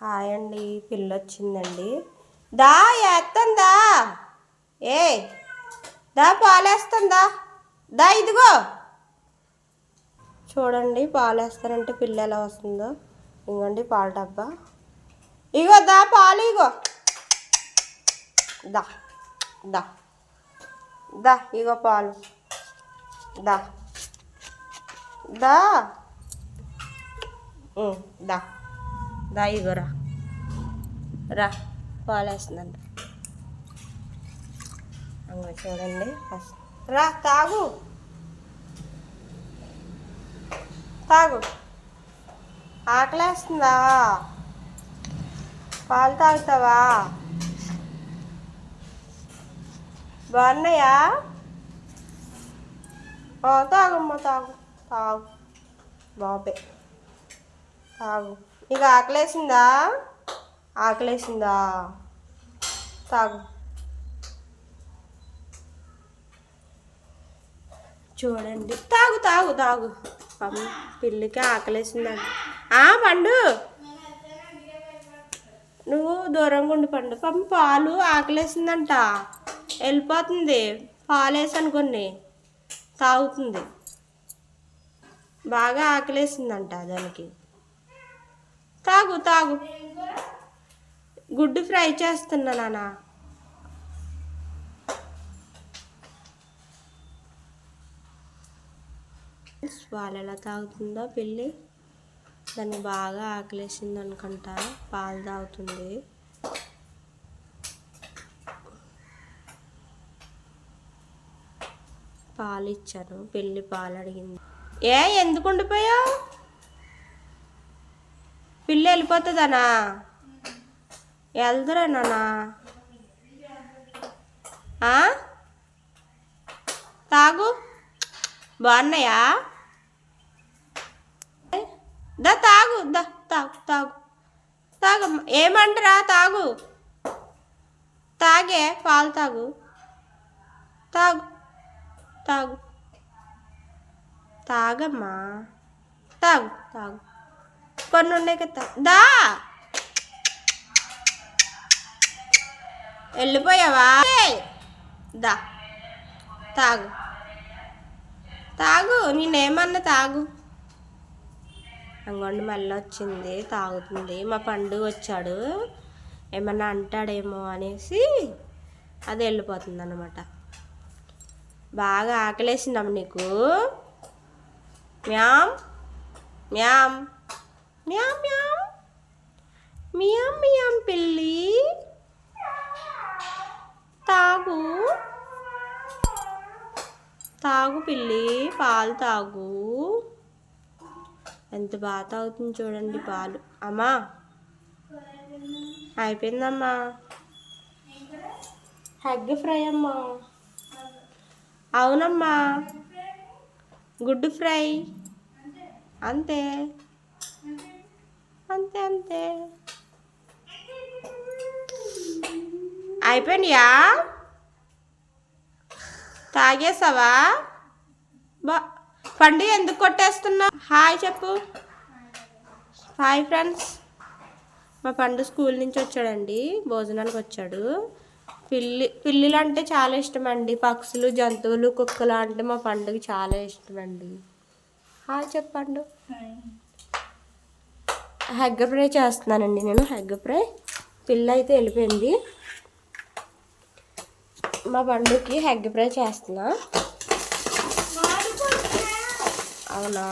Hi అండి పిల్ల వచ్చిందండి దా ఎత్తందా ఏ దా పాలేస్తుందా? దా ఇదిగో. చూడండి పాలు వేస్తానంటే పిల్ల ఎలా వస్తుందో. ఇంకోండి పాల డబ్బా. ఇగో దా పాలు ఇగో దా దా దా ఇగో పాలు. దా దా. దా. దా ఇగో రా రా పాలు వేస్తుందంట చూడండి ఫస్ట్ రా తాగు తాగు ఆకలేస్తుందా పాలు తాగుతావా బాగున్నాయా ఆ, తాగమ్మా తాగు తాగు బాబే తాగు. నీకు ఆకలేసిందా? ఆకలేసిందా? తాగు. చూడండి. తాగు తాగు తాగు. పాపం పిల్లికి ఆకలేసిందంట. ఆ పండు. నువ్వు దూరంగా ఉండి పండు. పాపం పాలు ఆకలేసిందంట. వెళ్ళిపోతుంది. పాలు వేసాను కొన్ని. తాగుతుంది. బాగా ఆకలేసిందంట దానికి. తాగు తాగు. గుడ్డు ఫ్రై చేస్తున్నా నాన్న పాలు ఎలా తాగుతుందో పిల్లి దాన్ని బాగా ఆకలేసింది అనుకుంటా. పాలు తాగుతుంది. పాలు ఇచ్చాను. పెళ్ళి పాలు అడిగింది. ఏ ఎందుకు ఉండిపోయావు? పిల్ల వెళ్ళిపోతుందనా? వెళ్దురా తాగు. బాగున్నాయా? దా తాగు. దా తాగు తాగు. తాగు ఏమంటరా? తాగు. తాగే. పాలు తాగు. తాగు. తాగు. తాగమ్మా. తాగు తాగు. కొన్ని ఉన్నాయి కదా. దా. వెళ్ళిపోయావా? దా. తాగు. తాగు. నేనేమన్నా తాగు. అంగోండి మళ్ళీ వచ్చింది తాగుతుంది. మా పండు వచ్చాడు. ఏమన్నా అంటాడేమో అనేసి అది వెళ్ళిపోతుంది అనమాట బాగా ఆకలేసిందమ్మ నీకు. మ్యామ్. మ్యామ్. మ్యామ్ మ్యామ్. మియామ్ మియామ్ పిల్లి. తాగు. తాగు పిల్లి పాలు తాగు. ఎంత బాగా తాగుతుంది చూడండి పాలు. అమ్మా అయిపోయిందమ్మా. హెగ్ ఫ్రై అమ్మా. అవునమ్మా. గుడ్డు ఫ్రై. అంతే. అయిపోయినాయా? తాగేసావా? బా పండు ఎందుకు కొట్టేస్తున్నావు? హాయ్ చెప్పు. Hi friends. మా పండు స్కూల్ నుంచి వచ్చాడండి భోజనానికి వచ్చాడు. పిల్లి పిల్లులు అంటే చాలా ఇష్టం అండి పక్షులు జంతువులు కుక్కలు అంటే మా పండుగ చాలా ఇష్టం అండి హాయ్. చెప్పండు హెగ్ ఫ్రై చేస్తున్నానండి నేను హెగ్ ఫ్రై పిల్ల అయితే వెళ్ళిపోయింది. మా పండుకి హెగ్ ఫ్రై చేస్తున్నా. అవునా?